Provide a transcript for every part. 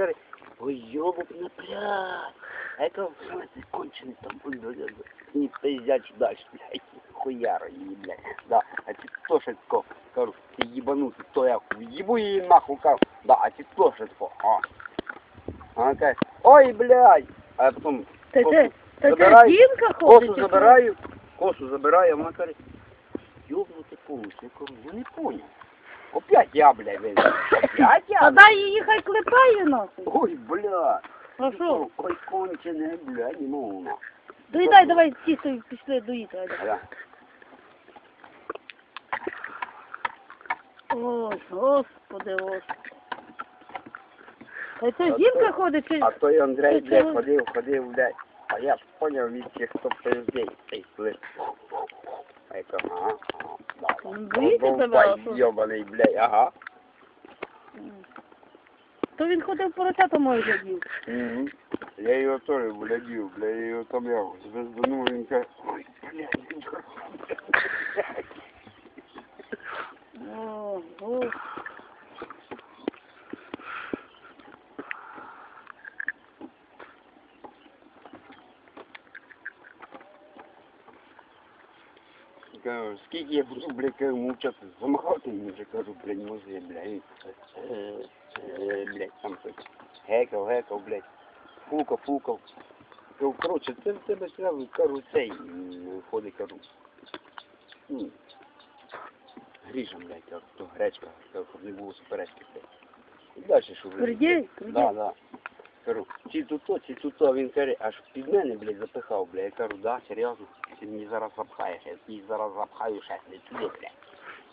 каже, ой, йобок на пляж. А я кажу, що це там, ой, не пиздять далі, блядь, хуяра її, блядь. Да, а ти хто ще тако, кажу, ти їбанутий, то я їбу її нахуй, кажу, да, а ти хто ще тако, а. А вона каже, ой, блядь, а я потім Та це, та це забираю, жінка косу забираю, косу забираю, а вона каже, получ, я кажу, я не понял. Опять я, блядь, вижу. Опять? А я? дай її хай клепає носить. Ой, бля. А що? Ой, кончене, бля, не можу. на. Доїдай, давай тісто пішли доїти. Да. Ой, господи, господи. Та це жінка ходить чи... А той Андрей, блядь, ходив, ходив, блядь. А я ж поняв від тих, хто пиздей, цей слив. А я кажу, ага, ага, боїться тебе, йобаний, блядь, ага. То він ходив поросята мої глядів. Угу. Я його теж глядів, бля, я його там я звезданув, він каже, ой, блядь, О, Господи. Кажу, скільки я буду, блядь, кажу, мовчати, замахати мені вже, кажу, блядь, музи, блядь, е, е, блядь, там щось, гекав, гекав, блядь, фукав, фукав. Кажу, коротше, це в тебе сразу, кажу, цей, м, ходить, кажу, ну, гріша, блядь, кажу, то гречка, кажу, щоб не було суперечки. І далі, що вже. Твердій? Да, да. Кажу, ці тут то, ці тут то, він каже, аж під мене, блядь, запихав, блядь. Я кажу, да, серйозно, ти мені зараз запхаєш, я тобі зараз запхаю ще, блядь, туди, блядь.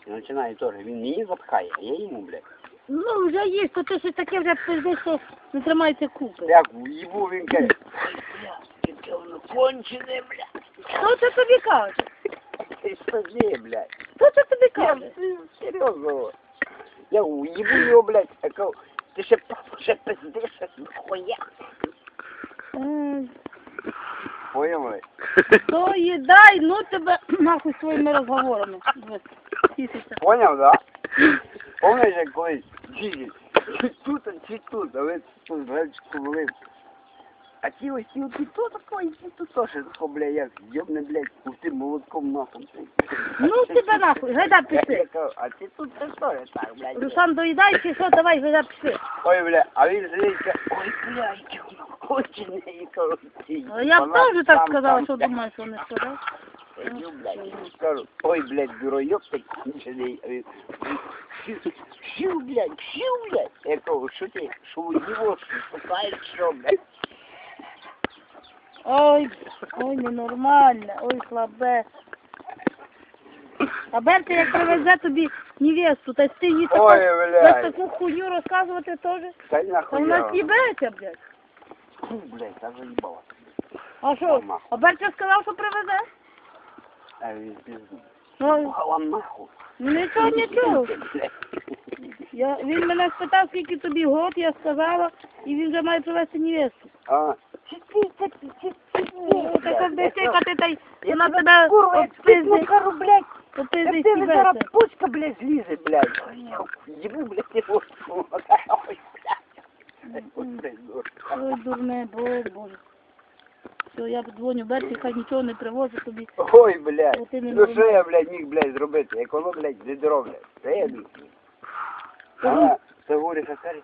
І починає теж, він мені запхає, а я йому, блядь. Ну, вже є, то ти щось таке вже пиздиш, що не тримається купи. Як їбу, він каже, ой, блядь, яке воно кончене, блядь. Хто це тобі каже? Ти спази, блядь. Хто це тобі Я каже? серйозно. Я уїбу його, блядь, я кажу, ти ще, ще пиздиш, хуя. М, То їдай, ну тебе нахуй своїми розговорами. Поняв, да? Помниш, як колись чи тут, чи тут, а ви тут гречку були. А ті ось ті ті то тако, і тут теж бля, як йобне, блядь, у тим молотком нахуй. Ну тебе нахуй, гайда пішли. А ти тут це теж так, блядь. Руслан, доїдай чи що, давай, гайда пішли. Ой, бля, а він каже, ой, бля, яке воно кончене, і кажу, ти Я б теж так сказала, що блядь. думаєш, що не сказав. Сидю, блядь, скажу, ой, блядь. А він, Фью, фью, блядь, фью, блядь. Я кажу, що ти, що ви його шукаєш, що, блядь? Ой, ой, ненормальне, ой, слабе. А Берти, як привезе тобі невесту, та ти їй таку, Ой, блядь. таку хуйню розказувати теж? Та й нахуй вона я. стібеться, блядь. Блядь, та заїбала. А що? Мама. А Берти сказав, що привезе? А він пізду. Ну, Пухала нахуй. нічого, нічого. Блядь. Я, він мене спитав, скільки тобі год, я сказала, і він вже має привезти невесту. А, Ну, Так як десь тикати, та й вона тебе, тебе курва, я кажу, блядь, обпиздить Ти зараз стібеться. пучка, блядь, злізе, блядь. Я їбу, блядь, його. Ой, блядь. Дурне, боже, боже. Все, я дзвоню Берті, хай нічого не привозить тобі. Ой, блядь. Не Ну що я, блядь, міг, блядь, зробити? Як воно, блядь, не дороблять. Це я міг. А, це говорить, а каже,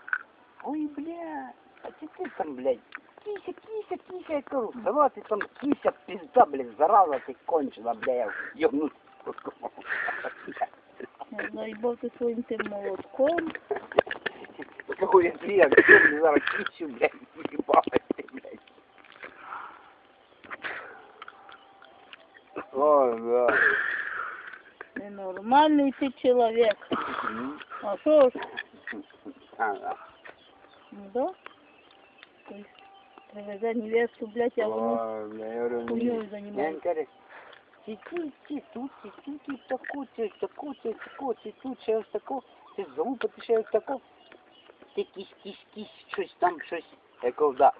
ой, блядь, а чи ти там, блядь, кися, кися, кися, я кажу, ти там кися, пизда, блядь, зараза ти кончена, блядь, я ёбну. Заїбав ти своїм тим молотком. Какой я твій, я зараз кисю, блядь, їбалась ти, блядь. Ой, да. Ненормальний ти чоловік. А що ж? А, да. Ну да? Тобто привезе невесту, блядь, а я говорю, хуйньою ні. займається. Я каже, ці ті, ці тут, ці ті, ті, таку, ці таку, ці таку, ці тут ще ось таку, ці залупати ще ось таку. Ти кісь, кісь, кісь, щось там, щось. Я кажу, да.